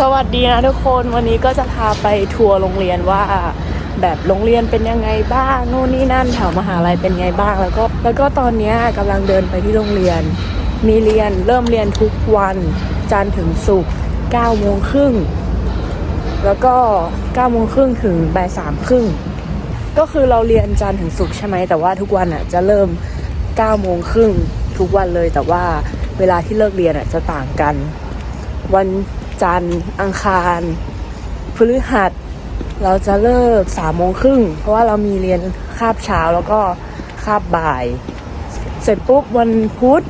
สวัสดีนะทุกคนวันนี้ก็จะพาไปทัวร์โรงเรียนว่าแบบโรงเรียนเป็นยังไงบ้างนู่นนี่นั่นแถวมหาลัยเป็นไงบ้าง แล้วก็แล้วก็ตอนนี้ยกำลังเดินไปที่โรงเรียน มีเรียนเริ่มเรียนทุกวันจันทร์ถึงศุกร์9โมงครึ่งแล้วก็9โมงครึ่งถึงบ่ายสามครึ่งก็คือเราเรียนจันทร์ถึงศุกร์ใช่ไหมแต่ว่าทุกวันอะจะเริ่ม9โมงครึ่งทุกวันเลยแต่ว่าเวลาที่เลิกเรียนอะจะต่างกัน วัน จันทร์ อังคาร พฤหัส เราจะเลิกสามโมงครึ่ง เพราะว่าเรามีเรียนคาบเช้าแล้วก็คาบบ่าย เสร็จปุ๊บวันพุธ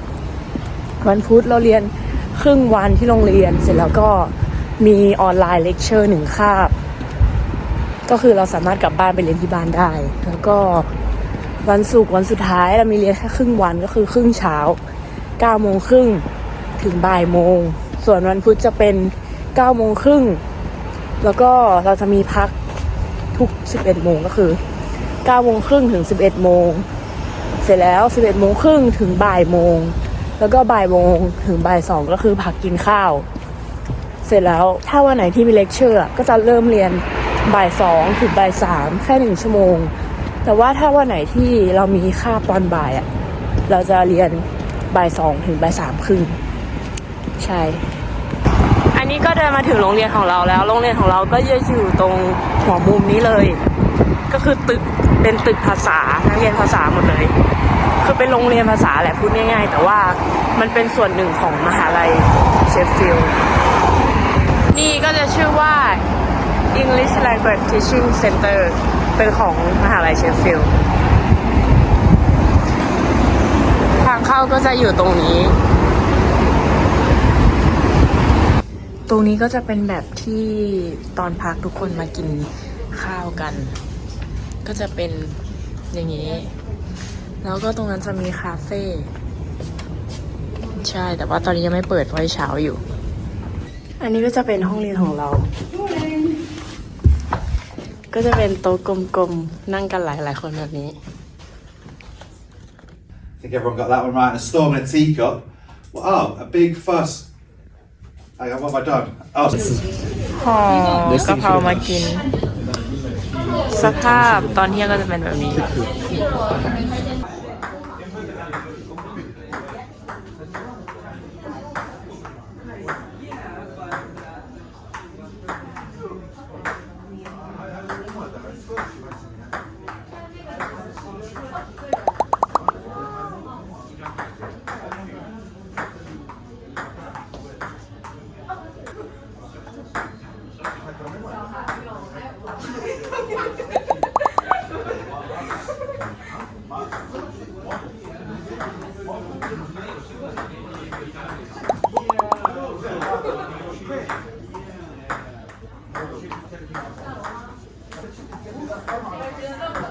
วันพุธเราเรียนครึ่งวันที่โรงเรียน เสร็จแล้วก็มีออนไลน์เลคเชอร์หนึ่งคาบ ก็คือเราสามารถกลับบ้านไปเรียนที่บ้านได้ แล้วก็วันศุกร์วันสุดท้ายเรามีเรียนแค่ครึ่งวันก็คือครึ่งเช้า9โมงครึ่งถึงบ่ายโมง ส่วนวันพุธจะเป็น 9โมงครึ่ง แล้วก็เราจะมีพักทุก 11 โมงก็คือ9โมงครึ่งถึง 11 โมง เสร็จแล้ว 11 โมงครึ่งถึงบ่ายโมง แล้วก็บ่ายโมงถึงบ่ายสองก็คือพักกินข้าว เสร็จแล้วถ้าวันไหนที่มีเลคเชอร์ก็จะเริ่มเรียนบ่ายสองถึงบ่ายสามแค่หนึ่งชั่วโมง แต่ว่าถ้าวันไหนที่เรามีคาบตอนบ่ายอะเราจะเรียนบ่ายสองถึงบ่ายสามครึ่งใช่ นี้ก็เดินมาถึงโรงเรียนของเราแล้ว โรงเรียนของเราก็จะอยู่ตรงหัวมุมนี้เลย ก็คือตึกเป็นตึกภาษานักเรียนภาษาหมดเลย คือเป็นโรงเรียนภาษาแหละพูดง่าย ๆ แต่ว่ามันเป็นส่วนหนึ่งของมหาลัยเชฟฟิลด์นี่ก็จะชื่อว่า English Language Teaching Center เป็นของมหาลัยเชฟฟิลด์ทางเข้าก็จะอยู่ตรงนี้ ต รงนี้ก็จะเป็นแบบที่ตอนพักทุกคนมากินข้าวกัน ก็จะเป็นอย่างนี้ แล้วก็ตรงนั้นจะมีคาเฟ่ใช่ แต่ว่าตอนนี้ยังไม่เปิดเพราะว่าเช้าอยู่ อันนี้ก็จะเป็นห้องเรียนของเรา ก็จะเป็นโต๊ะกลมๆ นั่งกันหลายๆคนแบบนี้ I think everyone got that one right. And a storm in a teacup. Well, oh, a big fuss. Hang on, what have I done? Oh, ห่อกะเพรามากิน สภาพตอนเที่ยงก็จะเป็นแบบนี้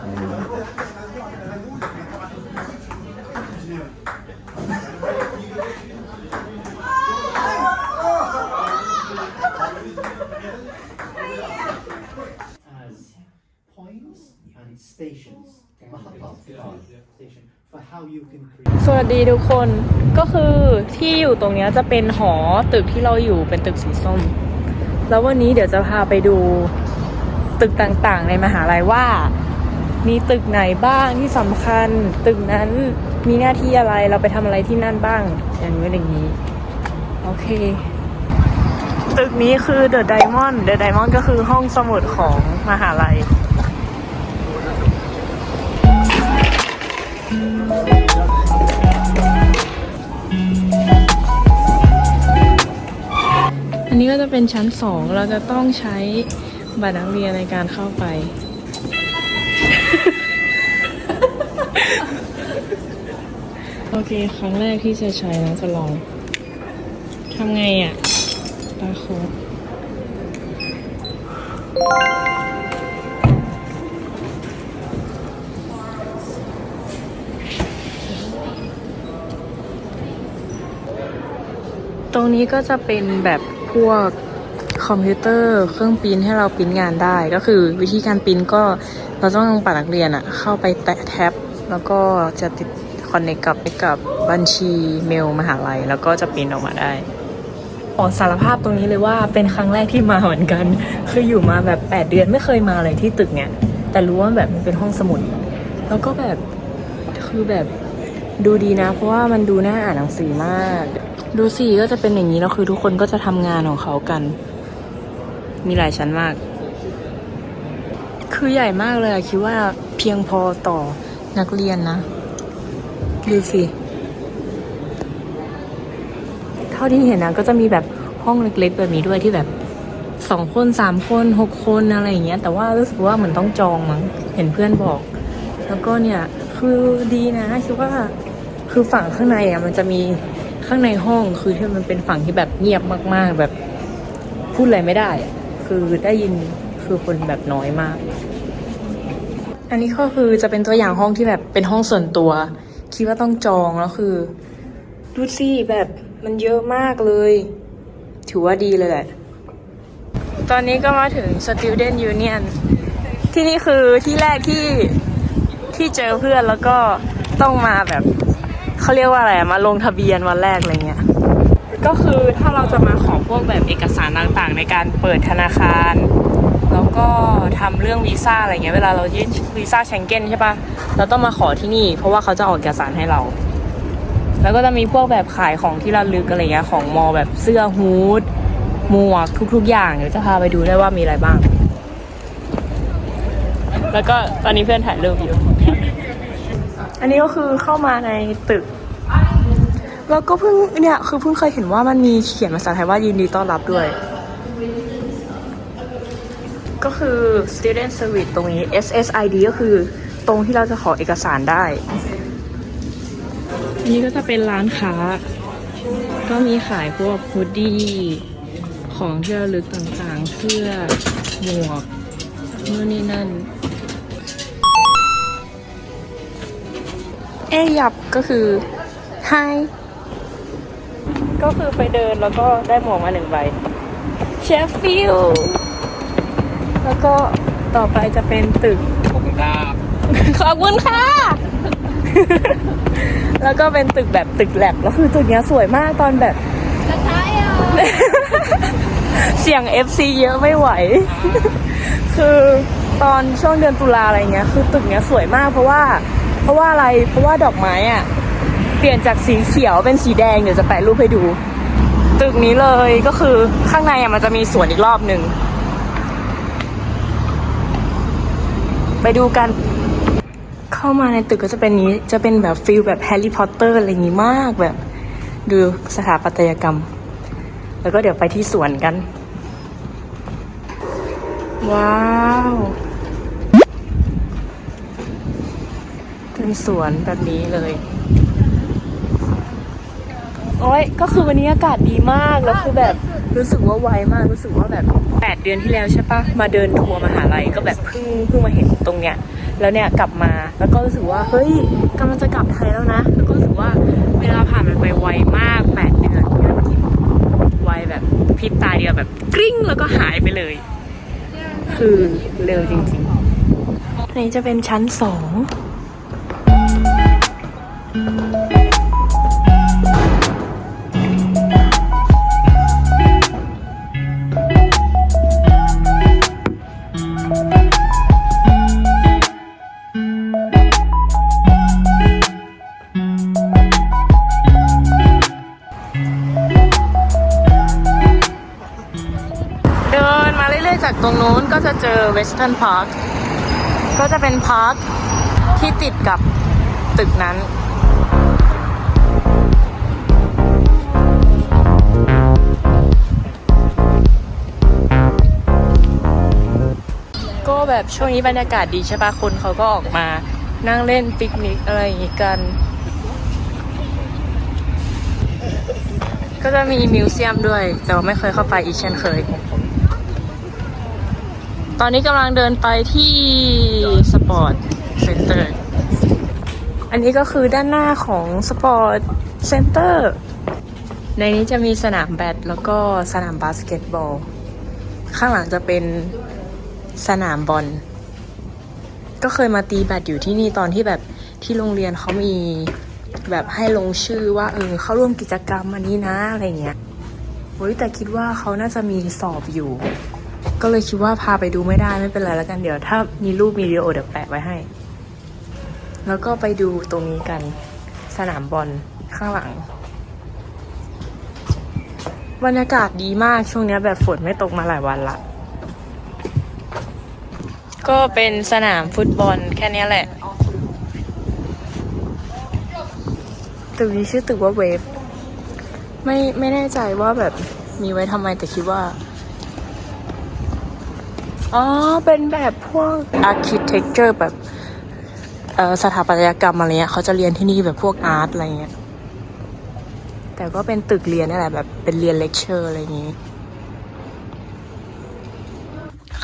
음. สวัสดีทุกคนก็คือที่อยู่ตรงนี้จะเป็นหอตึกที่เราอยู่เป็นตึกสีส้ม แล้ววันนี้เดี๋ยวจะพาไปดูตึกต่างๆ ในมหาลัยว่า มีตึกไหนบ้างที่สำคัญ ตึกนั้นมีหน้าที่อะไรเราไปทำอะไรที่นั่นบ้าง อย่างนี้อย่างนี้ โอเค ตึกนี้คือ The Diamond The Diamond ก็คือห้องสมุดของมหาลัย อันนี้ก็จะเป็นชั้นสองเราจะต้องใช้บัตรนักเรียนในการเข้าไป โอเค ครั้งแรกที่จะใช้นะจะลองทำไงอะตาโค้ด ตรงนี้ก็จะเป็นแบบพวกคอมพิวเตอร์เครื่องปริ้นให้เราปริ้นงานได้ก็คือวิธีการปริ้นก็เราต้องเอาบัตรนักเรียนอะเข้าไปแตะแท็บ แล้วก็จะติดคอนเนคกับกับบัญชีเมลมหาลัย แล้วก็จะปริ้นออกมาได้ขอสารภาพตรงนี้เลยว่าเป็นครั้งแรกที่มาเหมือนกัน คืออยู่มาแบบ 8 เดือนไม่เคยมาเลยที่ตึกเนี่ยแต่รู้ว่าแบบมันเป็นห้องสมุด แล้วก็แบบคือแบบดูดีนะ เพราะว่ามันดูน่าอ่านหนังสือมาก ดูสิก็จะเป็นอย่างนี้แล้วคือทุกคนก็จะทำงานของเขากัน มีหลายชั้นมาก คือใหญ่มากเลยคิดว่าเพียงพอต่อนักเรียนนะ ดูสิ เท่าที่เห็นนะก็จะมีแบบห้องเล็กๆแบบนี้ด้วยที่แบบสองคนสามคนหกคนอะไรอย่างเงี้ย แต่ว่ารู้สึกว่าเหมือนต้องจองมั้งเห็นเพื่อนบอก แล้วก็เนี่ย คือดีนะคิดว่าคือฝั่งข้างในอะมันจะมี ข้างในห้องคือที่มันเป็นฝั่งที่แบบเงียบมาก ๆ แบบพูดอะไรไม่ได้ คือได้ยินคือคนแบบน้อยมาก อันนี้ก็คือจะเป็นตัวอย่างห้องที่แบบเป็นห้องส่วนตัว คิดว่าต้องจองแล้วคือดูสิแบบมันเยอะมากเลย ถือว่าดีเลยแหละ ตอนนี้ก็มาถึง Student Union ที่นี่คือที่แรกที่ที่เจอเพื่อนแล้วก็ต้องมาแบบ เขาเรียกว่าอะไรมาลงทะเบียนวันแรกอะไรเงี้ยก็คือถ้าเราจะมาขอพวกแบบเอกสารต่างๆ ในการเปิดธนาคาร แล้วก็ทำเรื่องวีซ่าอะไรเงี้ยเวลาเรายื่นวีซ่าเชงเก้นใช่ปะเราต้องมาขอที่นี่ เพราะว่าเขาจะออกเอกสารให้เรา แล้วก็จะมีพวกแบบขายของที่ระลึกอะไรเงี้ยของมอแบบเสื้อฮูดหมวกทุก ๆ อย่างเดี๋ยวจะพาไปดูได้ว่ามีอะไรบ้าง แล้วก็ตอนนี้เพื่อนถ่ายรูปอยู่ อันนี้ก็คือเข้ามาในตึก แล้วก็เพิ่งเนี่ยคือเพิ่งเคยเห็นว่ามันมีเขียนภาษาไทยว่ายินดีต้อนรับด้วย ก็คือ student service ตรงนี้ SSID ก็คือตรงที่เราจะขอเอกสารได้นนี้ก็จะเป็นร้านค้า ก็มีขายพวกฮูดดี้ของที่ระลึกต่างๆเสื้อหมวกนู่นนี่นั่น เอยยับก็คือ hi ก็คือไปเดินแล้วก็ได้หมวกมาหนึ่งใบเชฟฟิลด์แล้วก็ต่อไปจะเป็นตึกขอบคุณค่ะ แล้วก็เป็นตึกแบบตึกแลบแล้วคือตึกเนี้ยสวยมากตอนแบบ เสียง FC เยอะไม่ไหว คือตอนช่วงเดือนตุลาอะไรเงี้ย คือตึกเนี้ยสวยมากเพราะว่า เพราะว่าอะไร เพราะว่าดอกไม้อะเปลี่ยนจากสีเขียวเป็นสีแดงเดี๋ยวจะแปะรูปให้ดู ตึกนี้เลยก็คือข้างในอะมันจะมีสวนอีกรอบหนึ่ง ไปดูกัน เข้ามาในตึกก็จะเป็นนี้ จะเป็นแบบฟิลแบบแฮร์รี่พอตเตอร์อะไรอย่างงี้มากแบบ ดูสถาปัตยกรรม แล้วก็เดี๋ยวไปที่สวนกัน ว้าว เป็นสวนแบบนี้เลย โอ้ยก็คือวันนี้อากาศดีมากแล้วคือแบบรู้สึกว่าไวมากรู้สึกว่าแบบแปดเดือนที่แล้วใช่ปะมาเดินทัวร์มหาลัยก็แบบเพิ่งเพิ่งมาเห็นตรงเนี้ยแล้วเนี่ยกลับมาแล้วก็รู้สึกว่าเฮ้ยกำลังจะกลับไทยแล้วนะ แล้วก็รู้สึกว่าเวลาผ่านมันไปไวมากแปดเดือนไวแบบพริบตาเดียวแบบกริ้งแล้วก็หายไปเลย คือเร็วจริงๆอันนี้จะเป็นชั้นสอง เดินมาเรื่อยๆจากตรงนู้นก็จะเจอเวสเทิร์นพาร์ค ก็จะเป็นพาร์คที่ติดกับตึกนั้น แบบช่วงนี้บรรยากาศดีใช่ปะคนเขาก็ออกมานั่งเล่นปิกนิกอะไรอย่างงี้กัน ก็จะมีมิวเซียมด้วย แต่ว่าไม่เคยเข้าไปอีกเช่นเคย ตอนนี้กำลังเดินไปที่สปอร์ตเซ็นเตอร์ อันนี้ก็คือด้านหน้าของสปอร์ตเซ็นเตอร์ ในนี้จะมีสนามแบดแล้วก็สนามบาสเกตบอล ข้างหลังจะเป็น สนามบอล ก็เคยมาตีแบดอยู่ที่นี่ตอนที่แบบที่โรงเรียนเขามีแบบให้ลงชื่อว่าเออเข้าร่วมกิจกรรมอันนี้นะอะไรเงี้ยฮ้ยแต่คิดว่าเขาน่าจะมีสอบอยู่ ก็เลยคิดว่าพาไปดูไม่ได้ไม่เป็นไรแล้วกันเดี๋ยว ถ้ามีรูปมีวิดีโอเดี๋ยวแปะไว้ให้ แล้วก็ไปดูตรงนี้กัน สนามบอลข้างหลังบรรยากาศดีมากช่วงนี้แบบฝนไม่ตกมาหลายวันละ ก็เป็นสนามฟุตบอลแค่นี้แหละ ตึกนี้ชื่อตึกว่าเวฟ ไม่ไม่แน่ใจว่าแบบมีไว้ทำไมแต่คิดว่า อ๋อ เป็นแบบพวก architecture แบบเอ่อสถาปัตยกรรมอะไรเงี้ยเขาจะเรียนที่นี่แบบพวกอาร์ตอะไรเงี้ย แต่ก็เป็นตึกเรียนนี่แหละแบบเป็นเรียนเลคเชอร์อะไรอย่างงี้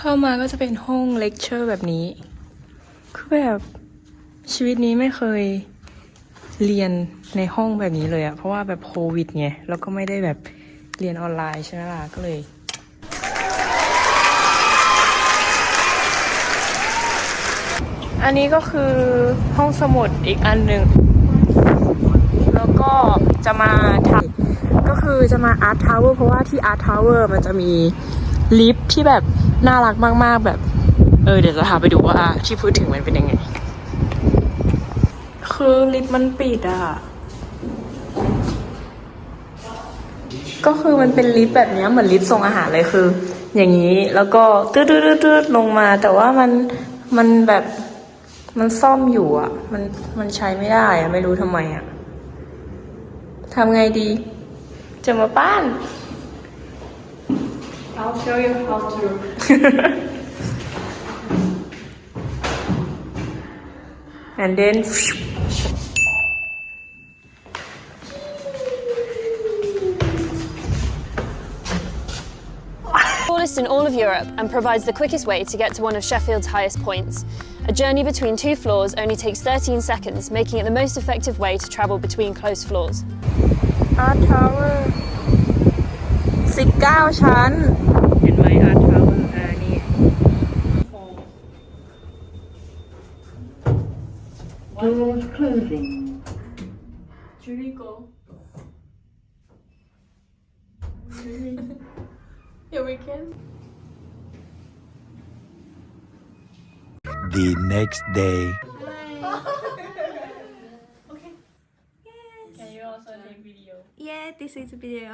เข้ามาก็จะเป็นห้องเลคเชอร์แบบนี้ คือแบบชีวิตนี้ไม่เคยเรียนในห้องแบบนี้เลยอะเพราะว่าแบบโควิดไง แล้วก็ไม่ได้แบบเรียนออนไลน์ใช่ไหมล่ะ ก็เลย อันนี้ก็คือห้องสมุดอีกอันหนึ่ง แล้วก็จะมาทำก็คือจะมาอาร์ตทาวเวอร์เพราะว่าที่อาร์ตทาวเวอร์มันจะมีลิฟที่แบบ น่ารักมากๆแบบ เออเดี๋ยวจะพาไปดูว่าที่พูดถึงมันเป็นยังไง คือลิฟต์มันปิดอะ ก็คือมันเป็นลิฟต์แบบนี้เหมือนลิฟต์ส่งอาหารเลยคือ อย่างนี้แล้วก็ตืดตืดตืดตืดลงมา แต่ว่ามันมันแบบมันซ่อมอยู่อะ มันมันใช้ไม่ได้อะไม่รู้ทำไมอะทำไงดี จะมาป้าน I'll show you how to. and then tallest in all of Europe and provides the quickest way to get to one of Sheffield's highest points. A journey between two floors only takes 13 seconds, making it the most effective way to travel between close floors. Art Tower สิบเก้าชั้น เห็นไหม Art Tower อ่านี่ Doors closing. Should we go? yeah, we can. the next day. This is video.